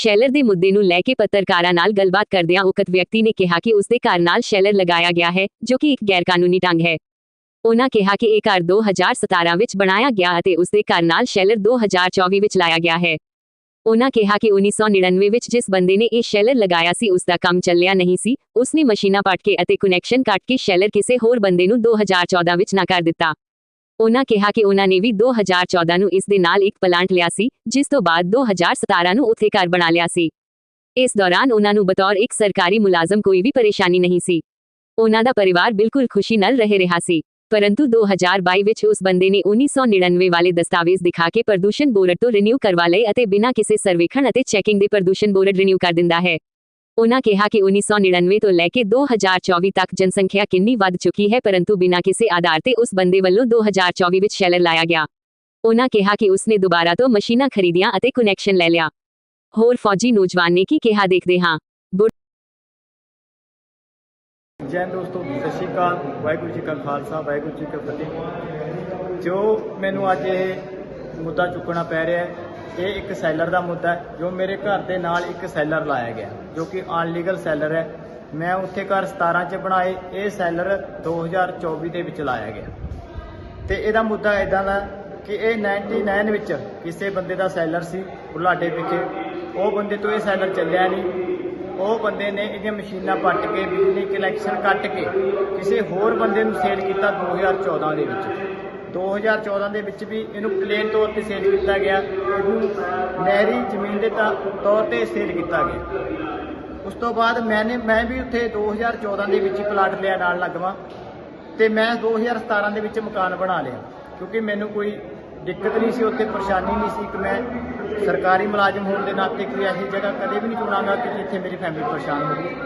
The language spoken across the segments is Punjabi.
ਸ਼ੈਲਰ ਦੇ ਮੁੱਦੇ ਨੂੰ ਲੈ ਕੇ ਪੱਤਰਕਾਰਾਂ ਨਾਲ ਗੱਲਬਾਤ ਕਰਦਿਆਂ ਉਕਤ ਵਿਅਕਤੀ ਨੇ ਕਿਹਾ ਕਿ ਉਸ ਦੇ ਘਰ ਨਾਲ ਸ਼ੈਲਰ ਲਗਾਇਆ ਗਿਆ ਹੈ, ਜੋ ਕਿ ਇੱਕ ਗੈਰਕਾਨੂੰਨੀ ਢੰਗ ਹੈ। ਉਹਨਾਂ ਕਿਹਾ ਕਿ ਇਹ ਘਰ 2017 ਵਿੱਚ ਬਣਾਇਆ ਗਿਆ ਅਤੇ ਉਸ ਦੇ ਘਰ ਨਾਲ ਸ਼ੈਲਰ 2024 ਵਿੱਚ ਲਾਇਆ ਗਿਆ ਹੈ। ਉਹਨਾਂ ਕਿਹਾ ਕਿ 1999 ਵਿੱਚ ਜਿਸ ਬੰਦੇ ਨੇ ਇਹ ਸ਼ੈਲਰ ਲਗਾਇਆ ਸੀ ਉਸ ਦਾ ਕੰਮ ਚੱਲਿਆ ਨਹੀਂ ਸੀ। ਉਸਨੇ ਮਸ਼ੀਨਾਂ ਪੱਟ ਕੇ ਅਤੇ ਕਨੈਕਸ਼ਨ ਕੱਟ ਕੇ ਸ਼ੈਲਰ ਕਿਸੇ ਹੋਰ ਬੰਦੇ ਨੂੰ 2014 ਵਿੱਚ ਨਾ ਕਰ ਦਿੱਤਾ। ਉਨ੍ਹਾਂ ਕਿਹਾ ਕਿ ਉਨ੍ਹਾਂ ਨੇ ਵੀ 2014 ਨੂੰ ਇਸ ਦੇ ਨਾਲ ਇੱਕ ਪਲਾਂਟ ਲਿਆ ਸੀ, ਜਿਸ ਤੋਂ ਬਾਅਦ 2017 ਨੂੰ ਉੱਥੇ ਘਰ ਬਣਾ ਲਿਆ ਸੀ। ਇਸ ਦੌਰਾਨ ਉਨ੍ਹਾਂ ਨੂੰ ਬਤੌਰ ਇੱਕ ਸਰਕਾਰੀ ਮੁਲਾਜ਼ਮ ਕੋਈ ਵੀ ਪਰੇਸ਼ਾਨੀ ਨਹੀਂ ਸੀ। ਉਹਨਾਂ ਦਾ ਪਰਿਵਾਰ ਬਿਲਕੁਲ ਖੁਸ਼ੀ ਨਾਲ ਰਹਿ ਰਿਹਾ ਸੀ, ਪਰੰਤੂ 2022 ਵਿੱਚ ਉਸ ਬੰਦੇ ਨੇ 1999 ਵਾਲੇ ਦਸਤਾਵੇਜ਼ ਦਿਖਾ ਕੇ ਪ੍ਰਦੂਸ਼ਣ ਬੋਰਡ ਤੋਂ ਰਿਨਿਊ ਕਰਵਾ ਲਏ ਅਤੇ ਬਿਨਾਂ ਕਿਸੇ ਸਰਵੇਖਣ ਅਤੇ ਚੈਕਿੰਗ ਦੇ ਪ੍ਰਦੂਸ਼ਣ ਬੋਰਡ ਰਿਨਿਊ ਕਰ ਦਿੰਦਾ ਹੈ। ਉਨ੍ਹਾਂ ਕਿਹਾ ਕਿ 1999 ਤੋਂ ਲੈ ਕੇ 2024 ਤੱਕ ਜਨਸੰਖਿਆ ਕਿੰਨੀ ਵੱਧ ਚੁੱਕੀ ਹੈ ਪਰੰਤੂ ਬਿਨਾਂ ਕਿਸੇ ਆਧਾਰ ਤੇ ਉਸ ਬੰਦੇ ਵੱਲੋਂ 2024 ਵਿੱਚ ਸ਼ੈਲਰ ਲਾਇਆ ਗਿਆ। ਉਨ੍ਹਾਂ ਕਿਹਾ ਕਿ ਉਸਨੇ ਦੁਬਾਰਾ ਤੋਂ ਮਸ਼ੀਨਾਂ ਖਰੀਦੀਆਂ ਅਤੇ ਕਨੈਕਸ਼ਨ ਲੈ ਲਿਆ। ਹੋਰ ਫੌਜੀ ਨੌਜਵਾਨ ਨੇ ਕੀ ਕਿਹਾ ਦੇਖਦੇ ਹਾਂ। ਬੁ- ਜੈ ਦੋਸਤੋ, ਸਤਿ ਸ਼੍ਰੀ ਅਕਾਲ। ਵਾਹਿਗੁਰੂ ਜੀ ਕਾ ਖਾਲਸਾ, ਵਾਹਿਗੁਰੂ ਜੀ ਕੀ ਫਤਿਹ। ਜੋ ਮੈਨੂੰ ਅੱਜ ਇਹ ਮੁੱਦਾ ਚੁੱਕਣਾ ਪੈ ਰਿਹਾ ਹੈ ਇਹ ਇੱਕ ਸੈਲਰ ਦਾ ਮੁੱਦਾ ਹੈ, ਜੋ ਮੇਰੇ ਘਰ ਦੇ ਨਾਲ ਇੱਕ ਸੈਲਰ ਲਾਇਆ ਗਿਆ, ਜੋ ਕਿ ਅਨਲੀਗਲ ਸੈਲਰ ਹੈ। ਮੈਂ ਉੱਥੇ ਘਰ 17 ਚ ਬਣਾਏ, ਇਹ ਸੈਲਰ 2024 ਦੇ ਵਿੱਚ ਲਾਇਆ ਗਿਆ। ਤੇ ਇਹਦਾ ਮੁੱਦਾ ਇਦਾਂ ਦਾ ਕਿ ਇਹ 99 ਵਿੱਚ ਕਿਸੇ ਬੰਦੇ ਦਾ ਸੈਲਰ ਸੀ ਬੁਲਾਡੇ ਵਿਖੇ। ਉਹ ਬੰਦੇ ਤੋਂ ਇਹ ਸੈਲਰ ਚੱਲਿਆ ਨਹੀਂ। ਉਹ ਬੰਦੇ ਨੇ ਇਹਦੀਆਂ ਮਸ਼ੀਨਾਂ ਪੱਟ ਕੇ, ਬਿਜਲੀ ਕਨੈਕਸ਼ਨ ਕੱਟ ਕੇ, ਕਿਸੇ ਹੋਰ ਬੰਦੇ ਨੂੰ ਸੇਲ ਕੀਤਾ 2014 ਦੇ ਵਿੱਚ। 2014 ਦੇ ਵਿੱਚ ਵੀ ਇਹਨੂੰ ਪਲੇਨ ਤੌਰ ਤੇ ਸੇਲ ਕੀਤਾ ਗਿਆ। ਇਹਨੂੰ ਨਹਿਰੀ ਜ਼ਮੀਨ ਦੇ ਤਾਂ- ਤੌਰ ਤੇ ਸੇਲ ਕੀਤਾ ਗਿਆ। ਉਸ ਤੋਂ ਬਾਅਦ ਮੈਨੇ ਮੈਂ ਵੀ ਉੱਥੇ 2014 ਦੇ ਵਿੱਚ ਹੀ ਪਲਾਟ ਲਿਆ ਨਾਲ ਲੱਗਵਾ ਤੇ ਮੈਂ 2017 ਦੇ ਵਿੱਚ ਮਕਾਨ ਬਣਾ ਲਿਆ। ਕਿਉਂਕਿ ਮੈਨੂੰ ਕੋਈ ਦਿੱਕਤ ਨਹੀਂ ਸੀ ਉੱਥੇ, ਪਰੇਸ਼ਾਨੀ ਨਹੀਂ ਸੀ ਕਿ ਮੈਂ ਸਰਕਾਰੀ ਮੁਲਾਜ਼ਮ ਹੋਣ ਦੇ ਨਾਤੇ ਕੋਈ ਐਸੀ ਜਗ੍ਹਾ ਕਦੇ ਵੀ ਨਹੀਂ ਚੁਣਾਂਗਾ ਕਿ ਜਿੱਥੇ ਮੇਰੀ ਫੈਮਿਲੀ ਪਰੇਸ਼ਾਨ ਹੋਵੇ।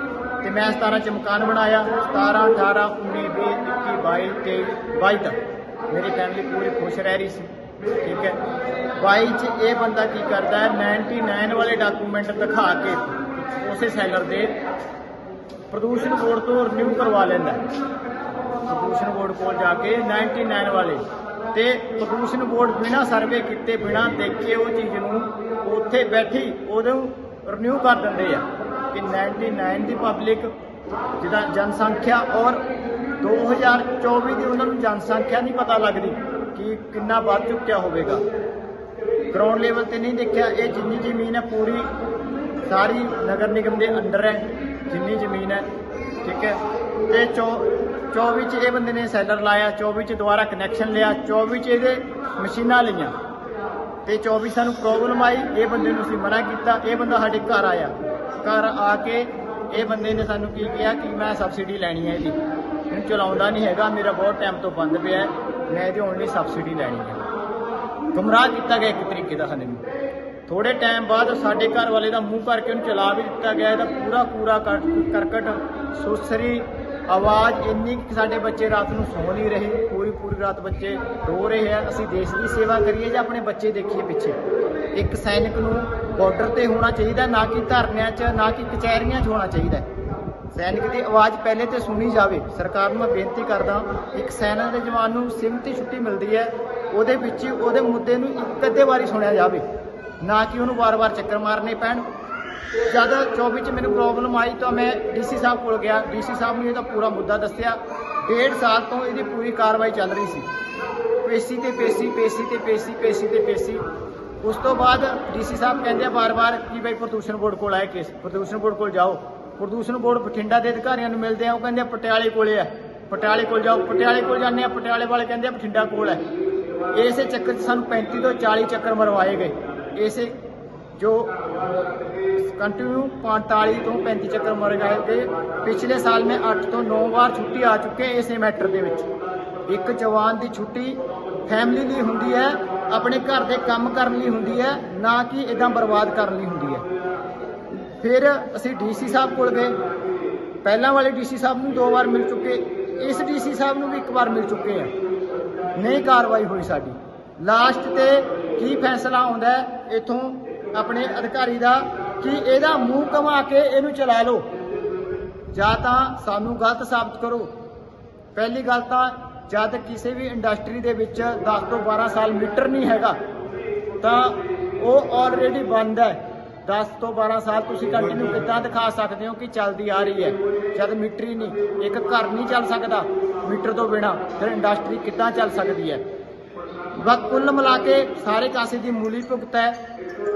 ਤੇ ਮੈਂ 17 ਚ ਮਕਾਨ ਬਣਾਇਆ। 17 18 19 20 21 22 23 22 ਤੱਕ। ਮੇਰੀ ਫੈਮਿਲੀ ਪੂਰੀ ਖੁਸ਼ ਰਹਿ ਰਹੀ ਸੀ, ਠੀਕ ਹੈ। ਬਾਈ ਚ ਇਹ ਬੰਦਾ ਕੀ ਕਰਦਾ ਹੈ 99 ਵਾਲੇ ਡਾਕੂਮੈਂਟ ਦਿਖਾ ਕੇ ਉਸੇ ਸੈਲਰ ਦੇ ਪ੍ਰਦੂਸ਼ਣ ਬੋਰਡ ਤੋਂ ਰਿਨਿਊ ਕਰਵਾ ਲੈਂਦਾ ਪ੍ਰਦੂਸ਼ਣ ਬੋਰਡ ਕੋਲ ਜਾ ਕੇ 99 ਵਾਲੇ ਤੇ ਪ੍ਰਦੂਸ਼ਣ ਬੋਰਡ ਬਿਨਾ ਸਰਵੇ ਕੀਤੇ, ਬਿਨਾ ਦੇਖੇ ਉਹ ਚੀਜ਼ ਨੂੰ ਉੱਥੇ ਬੈਠੀ, ਉਹਨੂੰ ਰਿਨਿਊ ਕਰ ਦਿੰਦੇ ਆ। ਕਿ 99 ਦੀ ਪਬਲਿਕ ਜਿਹਦਾ ਜਨਸੰਖਿਆ ਔਰ 2024 ਦੀ ਉਹਨਾਂ ਨੂੰ ਜਨਸੰਖਿਆ ਨਹੀਂ ਪਤਾ ਲੱਗਦੀ ਕਿ ਕਿੰਨਾ ਵੱਧ ਚੁੱਕਿਆ ਹੋਵੇਗਾ। ਗਰਾਊਂਡ ਲੈਵਲ ਤੇ ਨਹੀਂ ਦੇਖਿਆ, ਇਹ ਜਿੰਨੀ ਜ਼ਮੀਨ ਹੈ, ਪੂਰੀ ਸਾਰੀ ਨਗਰ ਨਿਗਮ ਦੇ ਅੰਡਰ ਹੈ, ਜਿੰਨੀ ਜ਼ਮੀਨ ਹੈ, ਠੀਕ ਹੈ। ਤੇ ਚੌ- 24 ਚ ਇਹ ਬੰਦੇ ਨੇ ਸੈਲਰ ਲਾਇਆ 24 ਚ ਦੁਬਾਰਾ ਕਨੈਕਸ਼ਨ ਲਿਆ 24 ਚ ਇਹਦੇ ਮਸ਼ੀਨਾਂ ਲਈਆਂ। ਤੇ 24 ਸਾਨੂੰ ਪ੍ਰੋਬਲਮ ਆਈ, ਇਹ ਬੰਦੇ ਨੂੰ ਅਸੀਂ ਮਨਾ ਕੀਤਾ, ਇਹ ਬੰਦਾ ਸਾਡੇ ਘਰ ਆਇਆ। ਘਰ ਆ ਕੇ ਇਹ ਬੰਦੇ ਨੇ ਸਾਨੂੰ ਕੀ ਕਿਹਾ ਕਿ ਮੈਂ ਸਬਸਿਡੀ ਲੈਣੀ ਹੈ ਇਹਦੀ। ਚਲਾਉਂਦਾ ਨਹੀਂ ਹੈਗਾ, ਮੇਰਾ ਬਹੁਤ ਟਾਈਮ ਤੋਂ ਬੰਦ ਪਿਆ ਹੈ। ਮੈਂ ਇਹਦੀ ਓਨਲੀ ਸਬਸਿਡੀ ਲੈਣੀ ਹੈ। ਗੁੰਮਰਾਹ ਕੀਤਾ ਗਿਆ ਇੱਕ ਤਰੀਕੇ ਦਾ ਸਾਨੂੰ ਥੋੜੇ ਟਾਈਮ ਬਾਅਦ ਸਾਡੇ ਘਰ ਵਾਲੇ ਦਾ ਮੂੰਹ ਕਰਕੇ ਉਹਨੂੰ ਚਲਾ ਵੀ ਦਿੱਤਾ ਗਿਆ, ਇਹਦਾ ਪੂਰਾ ਪੂਰਾ ਕਰ- ਕਰਕਟ ਸੁਸਰੀ ਆਵਾਜ਼ ਇੰਨੀ ਕਿ ਸਾਡੇ ਬੱਚੇ ਰਾਤ ਨੂੰ ਸੌ ਨਹੀਂ ਰਹੇ। ਪੂਰੀ ਪੂਰੀ ਰਾਤ ਬੱਚੇ ਰੋ ਰਹੇ ਆ। ਅਸੀਂ ਦੇਸ਼ ਦੀ ਸੇਵਾ ਕਰੀਏ ਜਾਂ ਆਪਣੇ ਬੱਚੇ ਦੇਖੀਏ ਪਿੱਛੇ। ਇੱਕ ਸੈਨਿਕ ਨੂੰ ਬਾਰਡਰ ਤੇ ਹੋਣਾ ਚਾਹੀਦਾ, ਨਾ ਕਿ ਧਰਨਿਆਂ 'ਚ, ਨਾ ਕਿ ਕਚਹਿਰੀਆਂ 'ਚ ਹੋਣਾ ਚਾਹੀਦਾ। ਸੈਨਿਕ ਦੀ ਆਵਾਜ਼ ਪਹਿਲੇ ਤੇ ਸੁਣੀ ਜਾਵੇ। ਸਰਕਾਰ ਨੂੰ ਮੈਂ ਬੇਨਤੀ ਕਰਦਾ ਇੱਕ ਸੈਨਾ ਦੇ ਜਵਾਨ ਨੂੰ ਸਿਮਤੀ ਛੁੱਟੀ ਮਿਲਦੀ ਹੈ, ਉਹਦੇ ਵਿੱਚ ਉਹਦੇ ਮੁੱਦੇ ਨੂੰ ਇੱਕ ਅੱਧੇ ਵਾਰੀ ਸੁਣਿਆ ਜਾਵੇ। ਨਾ ਕਿ ਉਹਨੂੰ ਵਾਰ-ਵਾਰ ਚੱਕਰ ਮਾਰਨੇ ਪੈਣ। ਜਦ 24 ਚ ਮੈਨੂੰ ਪ੍ਰੋਬਲਮ ਆਈ ਤਾਂ ਮੈਂ ਡੀਸੀ ਸਾਹਿਬ ਕੋਲ ਗਿਆ। ਡੀਸੀ ਸਾਹਿਬ ਨੇ ਇਹਦਾ ਪੂਰਾ ਮੁੱਦਾ ਦੱਸਿਆ। ਡੇਢ ਸਾਲ ਤੋਂ ਇਹਦੀ ਪੂਰੀ ਕਾਰਵਾਈ ਚੱਲ ਰਹੀ ਸੀ। ਪੇਸੀ ਤੇ ਪੇਸੀ ਪੇਸੀ ਤੇ ਪੇਸੀ ਪੇਸੀ ਤੇ ਪੇਸੀ। ਉਸ ਤੋਂ ਬਾਅਦ ਡੀਸੀ ਸਾਹਿਬ ਕਹਿੰਦੇ ਆ ਬਾਰ-ਬਾਰ ਕਿ ਬਈ ਪ੍ਰਦੂਸ਼ਣ ਬੋਰਡ ਕੋਲ ਆਏ ਕੇਸ। ਪ੍ਰਦੂਸ਼ਣ ਬੋਰਡ ਕੋਲ ਜਾਓ। ਪ੍ਰਦੂਸ਼ਣ ਬੋਰਡ ਬਠਿੰਡਾ ਦੇ ਅਧਿਕਾਰੀਆਂ ਨੂੰ ਮਿਲਦੇ ਆ, ਉਹ ਕਹਿੰਦੇ ਪਟਿਆਲੇ ਕੋਲੇ ਆ। ਪਟਿਆਲੇ ਕੋਲ ਜਾਓ, ਪਟਿਆਲੇ ਕੋਲ ਜਾਂਦੇ ਆ, ਪਟਿਆਲੇ ਵਾਲੇ ਕਹਿੰਦੇ ਆ ਬਠਿੰਡਾ ਕੋਲ ਹੈ ਇਸੇ ਚੱਕਰ 'ਚ ਸਾਨੂੰ 35 ਤੋਂ 40 ਚੱਕਰ ਮਰਵਾਏ ਗਏ। ਇਸੇ ਜੋ ਕੰਟੀਨਿਊ 45 ਤੋਂ 35 ਚੱਕਰ ਮਰ ਗਏ ਤੇ ਪਿਛਲੇ ਸਾਲ ਮੈਂ 8 ਤੋਂ 9 ਵਾਰ ਛੁੱਟੀ ਆ ਚੁੱਕੇ ਇਸੇ ਮੈਟਰ ਦੇ ਵਿੱਚ। ਇੱਕ ਜਵਾਨ ਦੀ ਛੁੱਟੀ ਫੈਮਿਲੀ ਲਈ ਹੁੰਦੀ ਹੈ, ਆਪਣੇ ਘਰ ਦੇ ਕੰਮ ਕਰਨ ਲਈ ਹੁੰਦੀ ਹੈ, ਨਾ ਕਿ ਇਦਾਂ ਬਰਬਾਦ ਕਰਨ ਲਈ ਹੁੰਦੀ ਹੈ। ਫਿਰ ਅਸੀਂ ਡੀਸੀ ਸਾਹਿਬ ਕੋਲ ਗਏ। ਪਹਿਲਾਂ ਵਾਲੇ ਡੀਸੀ ਸਾਹਿਬ ਨੂੰ ਦੋ ਵਾਰ ਮਿਲ ਚੁੱਕੇ। ਇਸ ਡੀਸੀ ਸਾਹਿਬ ਨੂੰ ਵੀ ਇੱਕ ਵਾਰ ਮਿਲ ਚੁੱਕੇ ਆ। ਨਹੀਂ ਕਾਰਵਾਈ ਹੋਈ ਸਾਡੀ। ਲਾਸਟ ਤੇ ਕੀ ਫੈਸਲਾ ਆਉਂਦਾ ਹੈ, ਇਥੋਂ ਆਪਣੇ ਅਧਿਕਾਰੀ ਦਾ ਕਿ ਇਹਦਾ ਮੂੰਹ ਕਮਾ ਕੇ ਇਹਨੂੰ ਚਲਾ ਲਓ। ਜਾਂ ਤਾਂ ਸਾਨੂੰ ਗਲਤ ਸਾਬਤ ਕਰੋ। ਪਹਿਲੀ ਗੱਲ ਤਾਂ ਜਦ ਕਿਸੇ ਵੀ ਇੰਡਸਟਰੀ ਦੇ ਵਿੱਚ 10 ਤੋਂ 12 ਸਾਲ ਮੀਟਰ ਨਹੀਂ ਹੈਗਾ, ਤਾਂ ਉਹ ਆਲਰੇਡੀ ਬੰਦ ਹੈ। 10 ਤੋਂ 12 ਸਾਲ ਤੁਸੀਂ ਕੰਟੀਨਿਊ ਕਿੱਦਾਂ ਦਿਖਾ ਸਕਦੇ ਹੋ ਕਿ ਚੱਲਦੀ ਆ ਰਹੀ ਹੈ? ਜਦ ਮੀਟਰ ਹੀ ਨਹੀਂ, ਇੱਕ ਘਰ ਨਹੀਂ ਚੱਲ ਸਕਦਾ। ਮੀਟਰ ਤੋਂ ਬਿਨਾ ਫਿਰ ਇੰਡਸਟਰੀ ਕਿੱਦਾਂ ਚੱਲ ਸਕਦੀ ਹੈ? ਬਸ ਕੁੱਲ ਮਿਲਾ ਕੇ ਸਾਰੇ ਕਾਸੇ ਦੀ ਮੂਲੀ ਭੁਗਤ ਹੈ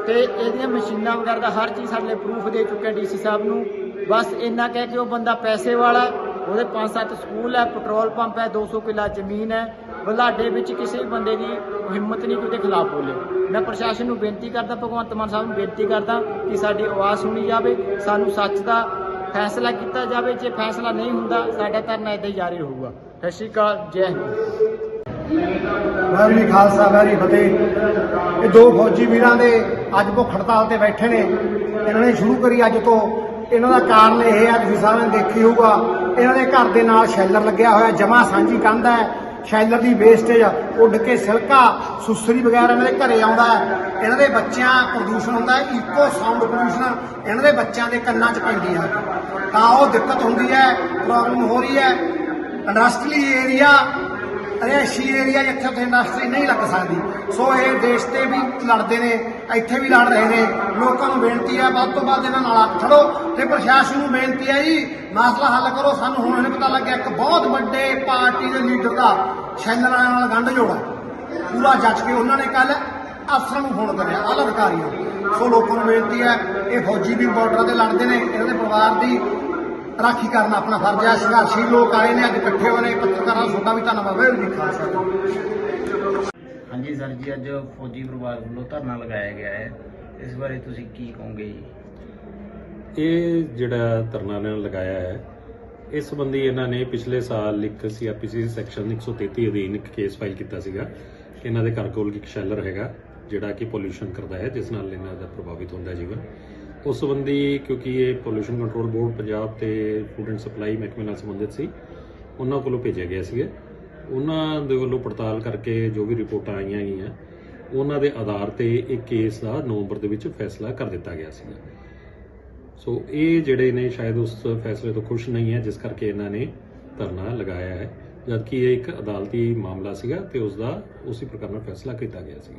ਤੇ ਇਹਦੀਆਂ ਮਸ਼ੀਨਾਂ ਵਗੈਰਾ ਦਾ ਹਰ ਚੀਜ਼ ਸਾਡੇ ਲਈ ਪ੍ਰੂਫ ਦੇ ਚੁੱਕੇ ਡੀਸੀ ਸਾਹਿਬ ਨੂੰ। ਬਸ ਇੰਨਾ ਕਹਿ ਕੇ ਉਹ ਬੰਦਾ ਪੈਸੇ ਵਾਲਾ ਉਹਦੇ ਪੰਜ ਸੱਤ ਸਕੂਲ ਹੈ, ਪੈਟਰੋਲ ਪੰਪ ਹੈ 200 ਕਿੱਲਾ ਜ਼ਮੀਨ ਹੈ। ਬਲਾਡੇ ਵਿੱਚ ਕਿਸੇ ਵੀ ਬੰਦੇ ਦੀ ਹਿੰਮਤ ਨਹੀਂ ਕਿ ਉਹਦੇ ਖਿਲਾਫ ਬੋਲੇ। ਮੈਂ ਪ੍ਰਸ਼ਾਸਨ ਨੂੰ ਬੇਨਤੀ ਕਰਦਾ, ਭਗਵੰਤ ਮਾਨ ਸਾਹਿਬ ਨੂੰ ਬੇਨਤੀ ਕਰਦਾ ਕਿ ਸਾਡੀ ਆਵਾਜ਼ ਸੁਣੀ ਜਾਵੇ, ਸਾਨੂੰ ਸੱਚ ਦਾ ਫੈਸਲਾ ਕੀਤਾ ਜਾਵੇ। ਜੇ ਫੈਸਲਾ ਨਹੀਂ ਹੁੰਦਾ, ਸਾਡਾ ਧਰਨਾ ਇੱਦਾਂ ਹੀ ਜਾਰੀ ਰਹੂਗਾ। ਸਤਿ ਸ਼੍ਰੀ ਅਕਾਲ, ਜੈ ਹਿੰਦ। ਵਾਹਿਗੁਰੂ ਜੀ ਖਾਲਸਾ, ਵਾਹਿਗੁਰੂ ਜੀ ਫਤਿਹ। ਇਹ ਦੋ ਫੌਜੀ ਵੀਰਾਂ ਦੇ ਅੱਜ ਭੁੱਖ ਹੜਤਾਲ ਤੇ ਬੈਠੇ ਨੇ। ਇਹਨਾਂ ਨੇ ਸ਼ੁਰੂ ਕਰੀ ਅੱਜ ਤੋਂ। ਇਹਨਾਂ ਦਾ ਕਾਰਨ ਇਹ ਹੈ, ਤੁਸੀਂ ਸਾਰਿਆਂ ਨੇ ਦੇਖੀ ਹੋਊਗਾ ਇਹਨਾਂ ਦੇ ਘਰ ਦੇ ਨਾਲ ਸ਼ੈਲਰ ਲੱਗਿਆ ਹੋਇਆ, ਜਮਾ ਸਾਂਝੀ ਕੰਧ ਹੈ, ਸ਼ੈਲਰ ਦੀ ਵੇਸਟੇਜ ਉੱਡ ਕੇ ਸਿਲਕਾ, ਸੁਸਰੀ ਵਗੈਰਾ ਇਹਨਾਂ ਦੇ ਘਰੇ ਆਉਂਦਾ ਹੈ। ਇਹਨਾਂ ਦੇ ਬੱਚਿਆਂ ਪ੍ਰਦੂਸ਼ਣ ਹੁੰਦਾ ਹੈ ਇਕੋ ਸਾਊਂਡ ਪੋਲੂਸ਼ਨ ਇਹਨਾਂ ਦੇ ਬੱਚਿਆਂ ਦੇ ਕੰਨਾਂ 'ਚ ਪੈਂਦੀ ਹੈ। ਤਾਂ ਉਹ ਦਿੱਕਤ ਹੁੰਦੀ ਹੈ ਪ੍ਰੋਬਲਮ ਹੋ ਰਹੀ ਹੈ। ਇੰਡਸਟਰੀ ਏਰੀਆ ਰਿਹਾਇਸ਼ੀ ਏਰੀਆ ਜਿੱਥੇ ਉੱਥੇ ਇੰਡਸਟਰੀ ਨਹੀਂ ਲੱਗ ਸਕਦੀ। ਸੋ ਇਹ ਦੇਸ਼ ਤੇ ਵੀ ਲੜਦੇ ਨੇ। ਇੱਥੇ ਵੀ ਲੜ ਰਹੇ ਨੇ। ਲੋਕਾਂ ਨੂੰ ਬੇਨਤੀ ਹੈ, ਵੱਧ ਤੋਂ ਵੱਧ ਇਹਨਾਂ ਨਾਲ ਅੱਖ ਖੜੋ ਤੇ ਪ੍ਰਸ਼ਾਸਨ ਨੂੰ ਬੇਨਤੀ ਹੈ ਜੀ, ਮਸਲਾ ਹੱਲ ਕਰੋ। ਸਾਨੂੰ ਹੁਣ ਇਹਨੇ ਪਤਾ ਲੱਗਿਆ ਇੱਕ ਬਹੁਤ ਵੱਡੇ ਪਾਰਟੀ ਦੇ ਲੀਡਰ ਦਾ ਸ਼ੈਲਰਾਂ ਨਾਲ ਗੰਢ ਜੋੜਾ ਪੂਰਾ ਜੱਜ ਕੇ ਉਹਨਾਂ ਨੇ ਕੱਲ ਅਫਸਰਾਂ ਨੂੰ ਫੋਨ ਕਰਿਆ ਆਲਾ ਅਧਿਕਾਰੀਆਂ ਨੂੰ। ਸੋ ਲੋਕਾਂ ਨੂੰ ਬੇਨਤੀ ਹੈ, ਇਹ ਫੌਜੀ ਵੀ ਬਾਰਡਰਾਂ ਤੇ ਲੜਦੇ ਨੇ, ਇਹਨਾਂ ਦੇ ਪਰਿਵਾਰ ਦੀ ਰਾਖੀ ਕਰਨਾ ਆਪਣਾ ਫਰਜ਼ ਹੈ। ਸੰਘਰਸ਼ੀ ਲੋਕ ਆਏ ਨੇ, ਅੱਜ ਇਕੱਠੇ ਹੋਏ ਨੇ, ਪੱਤਰਕਾਰਾਂ ਦਾ ਤੁਹਾਡਾ ਵੀ ਧੰਨਵਾਦ। ਵਾਹਿਗੁਰੂ ਜੀ ਖਾਲਸਾ। ਹਾਂਜੀ ਸਰ ਜੀ, ਅੱਜ ਫੌਜੀ ਪਰਿਵਾਰ ਵੱਲੋਂ ਧਰਨਾ ਲਗਾਇਆ ਗਿਆ ਹੈ। ਇਸ ਬਾਰੇ ਤੁਸੀਂ ਕੀ ਕਹੋਗੇ ਜੀ? ਇਹ ਜਿਹੜਾ ਧਰਨਾ ਇਹਨਾਂ ਨੇ ਲਗਾਇਆ ਹੈ, ਇਸ ਸੰਬੰਧੀ ਇਹਨਾਂ ਨੇ ਪਿਛਲੇ ਸਾਲ ਇੱਕ ਸੀਆਰਪੀਸੀ ਸੈਕਸ਼ਨ 133 ਅਧੀਨ ਇੱਕ ਕੇਸ ਫਾਈਲ ਕੀਤਾ ਸੀਗਾ। ਇਹਨਾਂ ਦੇ ਘਰ ਕੋਲ ਇੱਕ ਸ਼ੈਲਰ ਹੈਗਾ, ਜਿਹੜਾ ਕਿ ਪੋਲੂਸ਼ਨ ਕਰਦਾ ਹੈ, ਜਿਸ ਨਾਲ ਇਹਨਾਂ ਦਾ ਪ੍ਰਭਾਵਿਤ ਹੁੰਦਾ ਜੀਵਨ। ਉਸ ਸੰਬੰਧੀ ਕਿਉਂਕਿ ਇਹ ਪੋਲੂਸ਼ਨ ਕੰਟਰੋਲ ਬੋਰਡ ਪੰਜਾਬ ਤੇ ਫੂਡ ਐਂਡ ਸਪਲਾਈ ਮਹਿਕਮੇ ਨਾਲ ਸੰਬੰਧਿਤ ਸੀ, ਉਹਨਾਂ ਕੋਲੋਂ ਭੇਜਿਆ ਗਿਆ ਸੀਗਾ। ਉਹਨਾਂ ਦੇ ਵੱਲੋਂ ਪੜਤਾਲ ਕਰਕੇ ਜੋ ਵੀ ਰਿਪੋਰਟਾਂ ਆਈਆਂ ਗਈਆਂ, ਉਹਨਾਂ ਦੇ ਆਧਾਰ ਤੇ ਇਹ ਕੇਸ ਦਾ ਨਵੰਬਰ ਦੇ ਵਿੱਚ ਫੈਸਲਾ ਕਰ ਦਿੱਤਾ ਗਿਆ ਸੀਗਾ। ਸੋ ਇਹ ਜਿਹੜੇ ਨੇ ਸ਼ਾਇਦ ਉਸ ਫੈਸਲੇ ਤੋਂ ਖੁਸ਼ ਨਹੀਂ ਹੈ, ਜਿਸ ਕਰਕੇ ਇਹਨਾਂ ਨੇ ਧਰਨਾ ਲਗਾਇਆ ਹੈ। ਜਦਕਿ ਇਹ ਇੱਕ ਅਦਾਲਤੀ ਮਾਮਲਾ ਸੀਗਾ ਤੇ ਉਸ ਦਾ ਉਸੇ ਪ੍ਰਕਾਰ ਨਾਲ ਫੈਸਲਾ ਕੀਤਾ ਗਿਆ ਸੀ